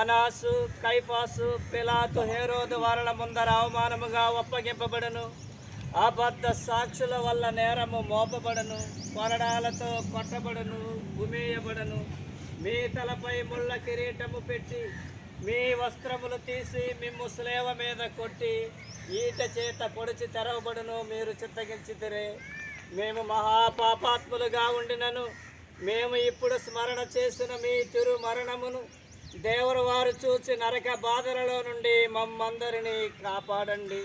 అనాసు కైఫాసు పిలాతు హేరోదు వారల ముందర అవమానముగా ఒప్పగింపబడను. అబద్ధ సాక్షుల వల్ల నేరము మోపబడను. కొరడాలతో కొట్టబడను గుమేయబడను. మీ తలపై ముళ్ళ కిరీటము పెట్టి మీ వస్త్రములు తీసి మిమ్ము స్లేవ మీద కొట్టి ఈట చేత పొడిచి తెరవబడును మీరు చిత్తగించితిరే. మేము మహాపాపాత్ములుగా ఉండినను. మేము ఇప్పుడు స్మరణ చేసిన మీ తిరు మరణమును దేవుడు వారు చూచి నరక బాధలలో నుండి మమ్మందరినీ కాపాడండి.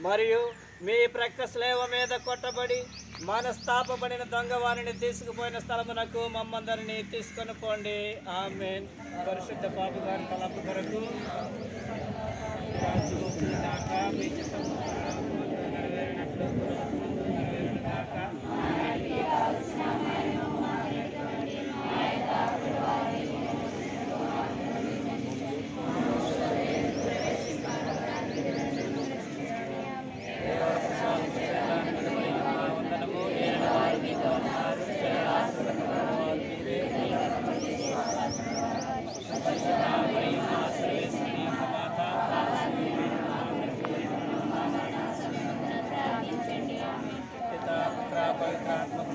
మరియు మీ ప్రక్క స్లేవ మీద కొట్టబడి మనస్తాపబడిన దొంగవారిని తీసుకుపోయిన స్థలమునకు మమ్మందరిని తీసుకొని పోండి. ఆమె పరిశుద్ధ పాపు గారి తలపు కొరకు. การ